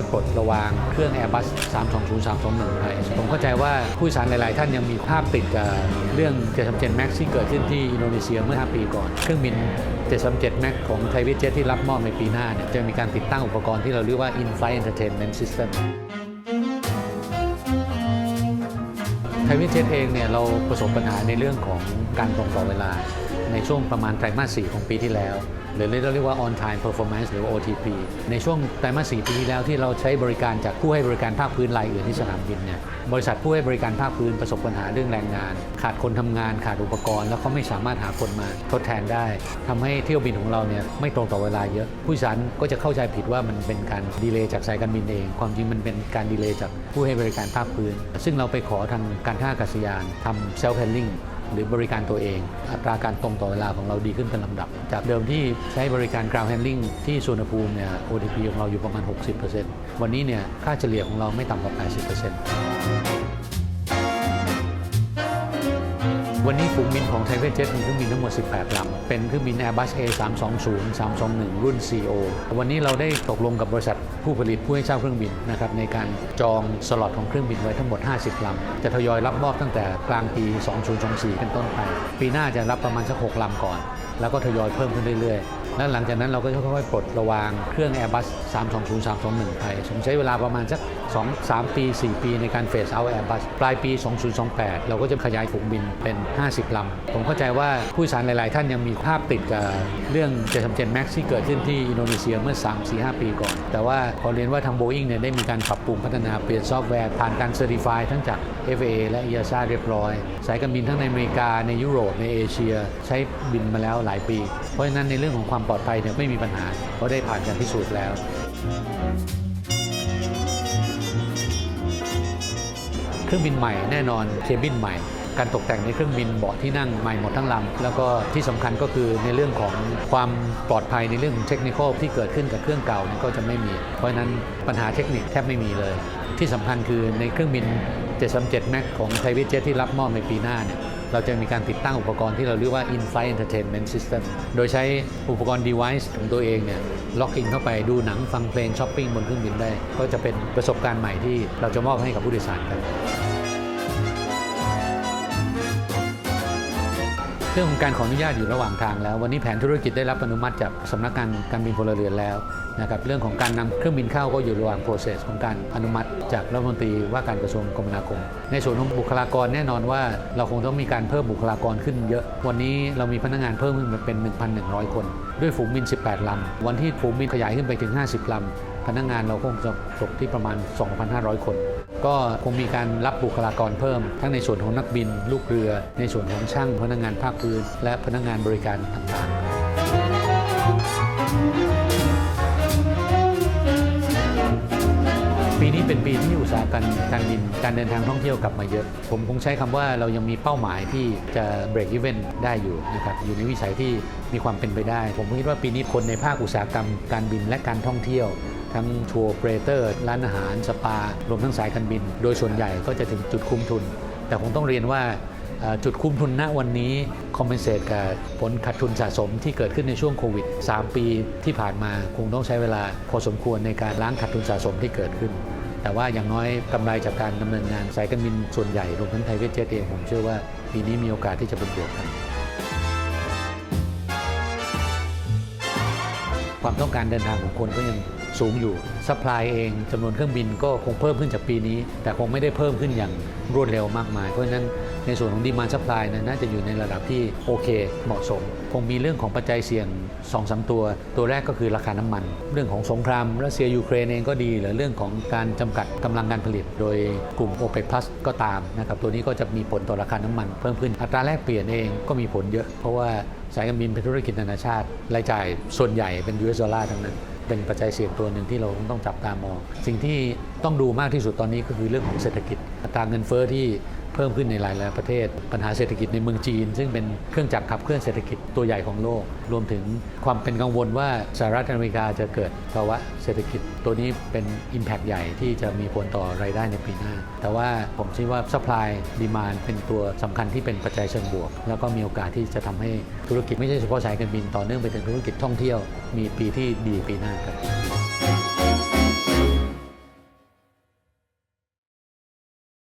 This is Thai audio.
อยๆปลดระวางเครื่อง Airbus 320 321ไทยผมเข้าใจว่าผู้โดยสารหลาย ๆ ท่านยังมีภาพติดกับเรื่อง 737 MAX ที่เกิดขึ้นที่อินโดนีเซียเมื่อ 5 ปีก่อน เครื่องบิน 737 MAX ของไทยวิเจ็ตที่รับมอบในปีหน้าเนี่ยจะมีการติดตั้งอุปกรณ์ที่เราเรียกว่า In-Flight Entertainment System ไทยวิเจ็ตเองเนี่ยเราประสบปัญหาในเรื่องของการตรงต่อเวลา ในช่วงประมาณไตรมาส4ของปีที่แล้ว หรือเราเรียกว่า on time performance หรือ OTP ในช่วงไตรมาส4ปีที่แล้วที่เราใช้บริการจากผู้ให้บริการภาคพื้นรายอื่นที่สนามบินเนี่ยบริษัทผู้ให้บริการภาคพื้นประสบปัญหาเรื่องแรงงาน ขาดคนทำงานขาดอุปกรณ์ แล้วเขาไม่สามารถหาคนมาทดแทนได้ทำให้เที่ยวบินของเราเนี่ยไม่ตรงต่อเวลาเยอะ ผู้โดยสารก็จะเข้าใจผิดว่ามันเป็นการดีเลย์จากสายการบินเอง ความจริงมันเป็นการดีเลย์จากผู้ให้บริการภาคพื้น ซึ่งเราไปขอทางการท่าอากาศยานทำเซลฟ์แฮนดิ้ง หรือบริการตัวเอง อัตราการตรงต่อเวลาของเราดีขึ้นเป็นลำดับ จากเดิมที่ใช้บริการ ground handling ที่สุวรรณภูมิเนี่ย OTP ของเราอยู่ประมาณ 60%วันนี้เนี่ยค่าเฉลี่ยของเราไม่ต่ำกว่า 80% วันนี้ฝูงบินของไทยเวเจ็ตมีเครื่องบินทั้งหมด 18 ลำ เป็นเครื่องบิน Airbus A320 321 รุ่น CO วันนี้เราได้ตกลงกับบริษัทผู้ผลิตผู้ให้เช่าเครื่องบินนะครับในการจองสล็อตของเครื่องบินไว้ทั้งหมด 50 ลำ จะทยอยรับมอบตั้งแต่กลางปี 2024 เป็นต้นไป ปีหน้าจะรับประมาณสัก 6 ลำก่อน แล้วก็ทยอยเพิ่มขึ้นเรื่อยๆ แล้วหลังจากนั้นเราก็จะค่อยๆปลดระวางเครื่อง Airbus 320 321 ไปผมใช้เวลาประมาณสัก 2 3 ปี 4 ปีในการเฟสเอา Airbus ปลายปี 2028 เราก็จะขยายฝูงบินเป็น 50 ลำ ผมเข้าใจว่าผู้สารหลาย ๆ ท่านยังมีภาพติดกับเรื่อง737 MAX ที่เกิดขึ้นที่อินโดนีเซียเมื่อ 3 4 5 ปีก่อน แต่ว่าขอเรียนว่าทาง Boeing เนี่ยได้มีการปรับปรุงพัฒนาเปลี่ยนซอฟต์แวร์ผ่านการเซอร์ติฟายทั้งจาก FAA และ EASA เรียบร้อย สายการบินทั้งในอเมริกาในยุโรปในเอเชีย ใช้บินมาแล้วหลายปี เพราะฉะนั้นในเรื่องของความปลอดภัยเนี่ยไม่มีปัญหาเพราะได้ผ่านการพิสูจน์แล้ว เครื่องบินใหม่แน่นอนเคบินใหม่ การตกแต่งในเครื่องบินเบาะที่นั่งใหม่หมดทั้งลำแล้วก็ที่สำคัญก็คือในเรื่องของความปลอดภัยในเรื่องของเทคนิคที่เกิดขึ้นกับเครื่องเก่านี่ก็จะไม่มี เพราะนั้นปัญหาเทคนิคแทบไม่มีเลย ที่สำคัญคือในเครื่องบิน 737 MAX ของไทยวิเจ็ตที่รับมอบในปีหน้าเนี่ย เราจะมีการติดตั้งอุปกรณ์ที่เราเรียกว่า In-Flight Entertainment System โดยใช้อุปกรณ์ device ของตัวเองเนี่ยล็อกอินเข้าไปดูหนังฟังเพลงช้อปปิ้งบนเครื่องบินได้ ก็จะเป็นประสบการณ์ใหม่ที่เราจะมอบให้กับผู้โดยสารกัน เรื่องของการขออนุญาตอยู่ระหว่างทางแล้ว วันนี้แผนธุรกิจได้รับอนุมัติจากสำนักงานการบินพลเรือนแล้วนะครับเรื่องของการนำเครื่องบินเข้าก็อยู่ระหว่าง process ของการอนุมัติจากรัฐมนตรีว่าการกระทรวงคมนาคม ในส่วนของบุคลากรแน่นอนว่าเราคงต้องมีการเพิ่มบุคลากรขึ้นเยอะ วันนี้เรามีพนักงานเพิ่มขึ้นเป็น 1,100 คน ด้วยฝูงบิน 18 ลำ วันที่ฝูงบินขยายขึ้นไปถึง 50 ลำ พนักงานเราคงจะตกที่ประมาณ 2,500 คน ก็คงมีการรับบุคลากรเพิ่ม ทั้งในส่วนของนักบิน ลูกเรือ ในส่วนของช่างพนักงานภาคพื้น และพนักงานบริการต่างๆ ปีนี้เป็นปีที่อุตสาหกรรมการบินการเดินทางท่องเที่ยวกลับมาเยอะ ผมคงใช้คำว่าเรายังมีเป้าหมายที่จะ break even ได้อยู่นะครับอยู่ในวิสัยที่มีความเป็นไปได้ ผมคิดว่าปีนี้คนในภาคอุตสาหกรรมการบินและการท่องเที่ยว ทั้งทัวร์เปรเตอร์ ร้านอาหาร สปา รวมทั้งสายการบิน โดยส่วนใหญ่ก็จะถึงจุดคุ้มทุน แต่คงต้องเรียนว่าจุดคุ้มทุนณวันนี้คอมเพนเซตกับผลขาดทุนสะสมที่เกิดขึ้นในช่วงโควิด 3 ปีที่ผ่านมาคงต้องใช้เวลาพอสมควรในการล้างขาดทุนสะสมที่เกิดขึ้น แต่ว่าอย่างน้อยกำไรจากการดำเนินงานสายการบินส่วนใหญ่รวมทั้งไทยเวทเจตเองผมเชื่อว่าปีนี้มีโอกาสที่จะเป็นบวกครับความต้องการเดินทางของคนก็ยัง สูงอยู่ซัพพลายเองจำนวนเครื่องบินก็คงเพิ่มขึ้นจากปีนี้ แต่คงไม่ได้เพิ่มขึ้นอย่างรวดเร็วมากมาย เพราะฉะนั้นในส่วนของดีมานซัพพลายน่าจะอยู่ในระดับที่โอเคเหมาะสม คงมีเรื่องของปัจจัยเสี่ยง2อสตัว ตัวแรกก็คือราคาน้ำมัน เรื่องของสงครามรัสเซียยูเครนเองก็ดีหรือเรื่องของการจำกัดกำลังการผลิต โดยกลุ่ม o p e c Plus ก็ตามนะครับตัวนี้ก็จะมีผลต่อราคาน้ำมัน เพิ่มขึ้นอัตราแลกเปลี่ยนเองก็มีผลเยอะ เพราะว่าสายการบินเป็นธุรกิจนานาชาติรายจ่ายส่วนใหญ่เป็น US ดอลลาร์ทั้งนั้น เป็นปัจจัยเสี่ยงตัวหนึ่งที่เราต้องจับตามอง สิ่งที่ต้องดูมากที่สุดตอนนี้ก็คือเรื่องของเศรษฐกิจอัตราเงินเฟ้อที่ เพิ่มขึ้นในหลายๆประเทศ ปัญหาเศรษฐกิจในเมืองจีน ซึ่งเป็นเครื่องจักรขับเคลื่อนเศรษฐกิจตัวใหญ่ของโลก รวมถึงความเป็นกังวลว่าสหรัฐอเมริกาจะเกิดภาวะเศรษฐกิจตัวนี้เป็น Impact ใหญ่ที่จะมีผลต่อรายได้ในปีหน้า แต่ว่าผมคิดว่า Supply Demand เป็นตัวสำคัญที่เป็นปัจจัยเชิงบวก แล้วก็มีโอกาสที่จะทำให้ธุรกิจไม่ใช่เฉพาะสายการบินต่อเนื่องไปถึงธุรกิจท่องเที่ยว มีปีที่ดีปีหน้าครับ